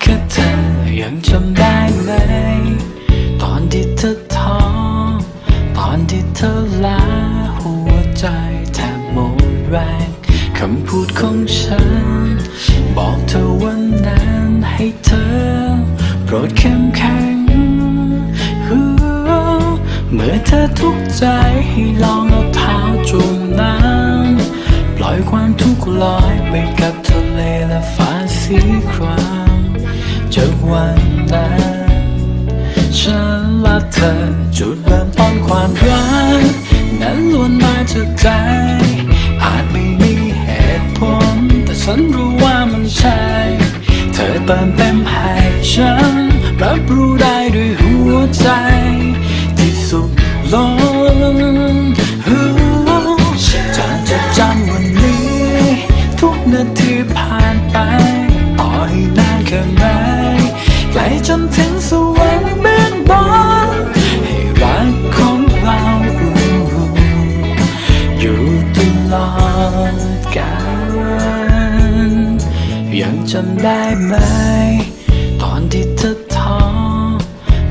แค่เธอยังจำได้ไหม ตอนที่เธอท้อตอนที่เธอลาหัวใจแทบหมดแรงคำพูดของฉัน บอกเธอวันนั้นให้เธอ โปรดเข้มแข็งเมื่อเธอทุกข์ใจให้ลองเอาเท้าจุ่มน้ำปล่อยความทุกข์ลอยไปกับทะเลและฟ้าสี จากวันนั้นฉันและเธอจุดเริ่มต้นความรักนั้นล้วนมาจากใจ อาจไม่มีเหตุผล แต่ฉันรู้ว่ามันใช่ เธอเติมเต็มให้ฉัน รับรู้ได้ด้วยหัวใจ ที่สุขล้นจะจดจำวันนี้ ทุกนาทีผ่าน กาลยังจำได้ไหม ตอนที่เธอท้อ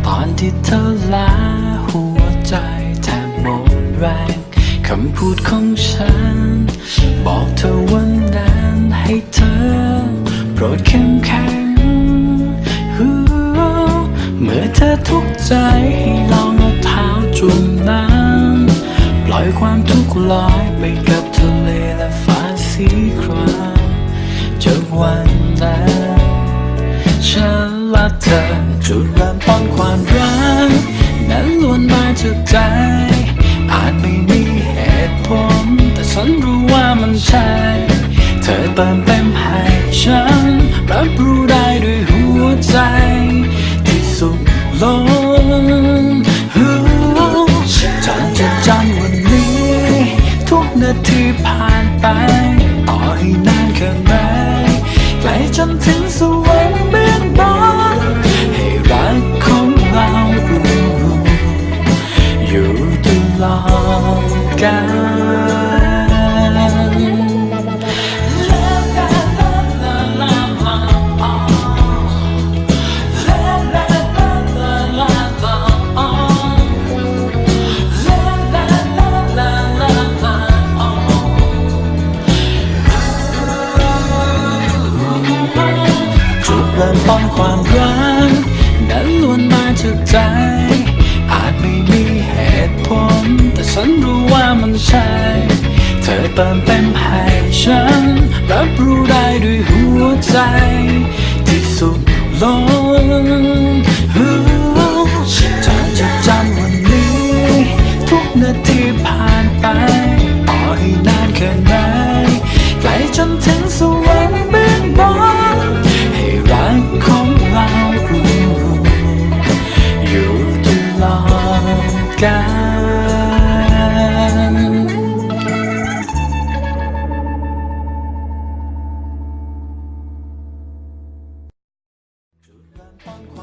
ตอนที่เธอลาหัวใจแทบหมดแรงคำพูดของฉัน บอกเธอวันนั้นให้เธอ โปรดเข้มแข็งเมื่อเธอทุกข์ใจให้ลองเอาเท้าจุ่มน้ำปล่อยความทุกข์ลอยไปกับทะเล สีครามจาวันนั้นฉันและเธอจุดเริ่มต้นความรักนั้นล้วนมาจากใจ อาจไม่มีเหตุผล แต่ฉันรู้ว่ามันใช่ เธอเติมเต็มให้ฉัน รับรู้ได้ด้วยหัวใจ ที่สุขล้นฮู้ฉันจะจำวันนี้ ทุกนาทีผ่านไป แค่ไหนไกลจนถึงสวรรค์เบื้องบน เริ่มต้นความรักนั้นล้วนมาจากใจ อาจไม่มีเหตุผล แต่ฉันรู้ว่ามันใช่ เธอเติมเต็มให้ฉัน รับรู้ได้ด้วยหัวใจ ที่สุดลง คว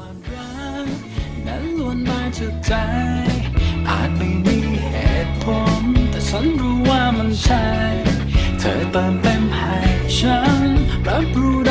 ามรักนั้นล้วนมาจากใจ อาจไม่มีเหตุผล แต่ฉันรู้ว่ามันใช่ เธอเติมเต็มให้ฉันแบบรู้